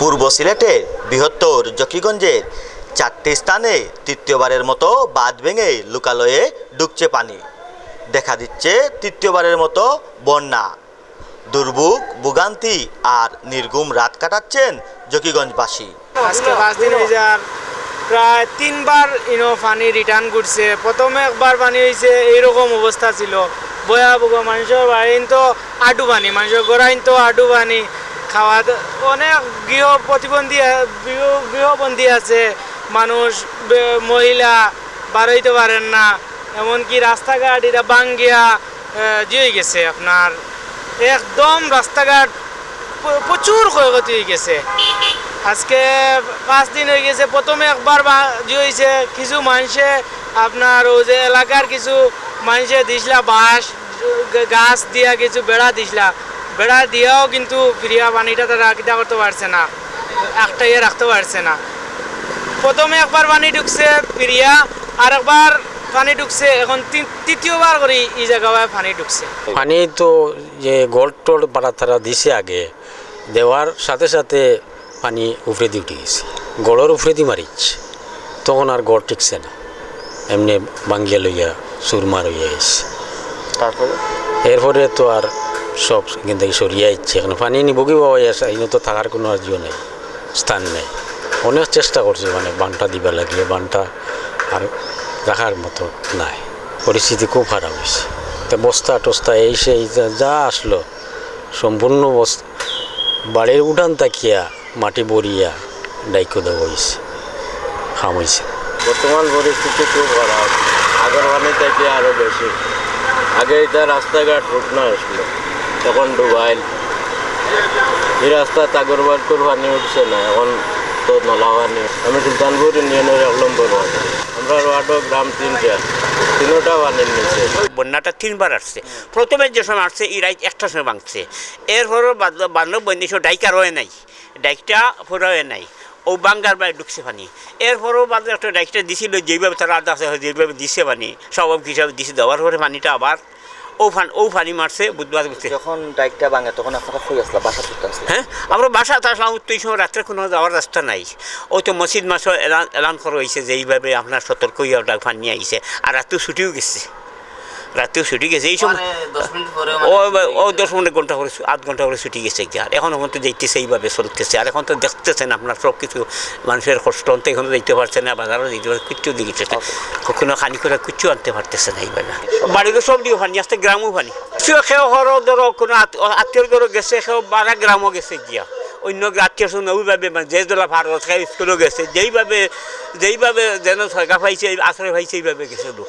পূর্ব সিলেটের বৃহত্তর জকিগঞ্জের চারটি স্থানে তৃতীয়বারের মতো বাঁধ ভেঙে লুকালয়ে ঢুকছে পানি। দেখা দিচ্ছে তৃতীয়বারের মতো বন্যা। দুর্ভোগ, ভোগান্তি আর নির্গুম রাত কাটাচ্ছেন জকিগঞ্জবাসী। আজকে পাঁচ দিন প্রায় তিনবার ইনো পানি রিটার্ন করছে প্রথমে একবার পানি হয়েছে এইরকম অবস্থা ছিল। ভয়াবহ মানুষের বাড়িন তো আডু পানি, মানুষের গোড়াইন তো আডু পানি। খাওয়া অনেক গৃহ প্রতিবন্ধী গৃহবন্দী আছে। মানুষ মহিলা বাড়াইতে পারেন না। এমনকি রাস্তাঘাট এটা বাঙ্গিয়া দিয়ে গেছে আপনার। একদম রাস্তাঘাট প্রচুর ক্ষয়ক্ষতি হয়ে গেছে। আজকে পাঁচ দিন হয়ে গেছে, প্রথমে একবার হয়েছে কিছু মানুষে আপনার ও যে এলাকার কিছু মানুষে দিছিলা বাঁশ গাছ দিয়া কিছু বেড়া দিছিলা বেড়া দিয়েও কিন্তু ফিরিয়া পানিটা তারা কিটা করতে পারছে না একটা ইয়ে রাখতে পারছে না। প্রথমে একবার পানি ঢুকছে ফিরিয়া আর একবার পানি ঢুকছে এখন তি- তৃতীয়বার করে এই জায়গায় পানি ঢুকছে। পানি তো যে গোল্ড টোল্ড বাড়া তারা দিছে আগে দেওয়ার সাথে সাথে পানি উপরে দিয়ে উঠে গেছে। গড়ের উপরে দিয়ে মারিচ্ছে তখন আর গড় টিকছে না। এমনি বাঙ্গিয়া লইয়া সুরমা লইয়া গেছে। তারপরে? এরপরে তো আর সব থেকে সরিয়ে যাচ্ছে এখন পানি নিবগি পাওয়া যাচ্ছে এখানে তো থাকার কোনো আর জিও নেই, স্থান নেই। অনেক চেষ্টা করছে মানে বানটা দিবা লাগিয়ে বানটা আর রাখার মতো নাই। পরিস্থিতি খুব খারাপ হয়েছে। তো বস্তা টস্তা এই সেই যা- আসলো, সম্পূর্ণ বস্তা বাড়ির উঠান তাকিয়া, মাটি বরিয়া ডাইকো দেওয়া হয়েছে, খাম হয়েছে। বর্তমান পরিস্থিতি খুব খারাপ। আগের থেকে আরও বেশি। আগে এটা রাস্তাঘাট রুটনা আসলো। তখন ডুবাইল। এই রাস্তা তাগরবাদপুর পানি উঠছে না এখন তো নলা পানি আমি সুলতানপুর ইউনিয়নের এক নম্বর আমরা ওয়ার্ডও গ্রাম তিনটা, তিনোটা পানির নিচে। বন্যাটা তিনবার আসছে। প্রথমে যে সময় আসছে, এই রাইট একটা সময় ভাঙছে। এরপরও বান্ধব বন্যা ডাইকা রয়ে নাই, ডাইকটা রয়ে নাই। ও বাঙ্গার বাই ঢুকছে পানি। এরপরও বাদ একটা ডাইকটা দিছিল যেভাবে তারা আদা আছে যেভাবে দিছে পানি স্বভাব হিসাবে দিছে। দেওয়ার পরে পানিটা আবার ও ফান ও পানি মারছে বুধবার বুঝছে যখন ডাইকটা ভাঙে তখন আপনারা কই আসলা? বাসা করতে আসলা? হ্যাঁ আমরা বাসা আসলাম তো এই সময় রাত্রে কোনো যাওয়ার রাস্তা নাই। ও তো মসজিদ মাসও এলান এলান করা হয়েছে যে এইভাবে আপনার সতর্ক ওটা নিয়ে আইছে আর রাত্রে ছুটিও গেছে। রাতেও ছুটি গেছে এই সময় ও ও দশ মিনিট ঘণ্টা করে আধ ঘণ্টা করে ছুটি গেছে কি আর এখন তো যাইতেছে এইভাবে চলতেছে। আর এখন তো দেখতেছেন আপনার সব কিছু মানুষের কষ্ট অন্ত এখনও যাইতে পারছে না বাজারও যাইতে পারছে কিচ্ছু না। কখনো খানি করে কিচ্ছু আনতে পারতেছে না এইভাবে। বাড়িতে সব দিও পানি আসতে গ্রামও পানি। সেও হরও ধরো কোনো আত্মীয় ধরো গেছে সেও বারা গ্রামও গেছে গিয়া। অন্য আত্মীয় স্বজন ওইভাবে মানে যে দোলা ভারত স্কুলেও গেছে যেইভাবে যেইভাবে যেন সরকার পাইছে আশ্রয় পাইছে এইভাবে গেছে লোক।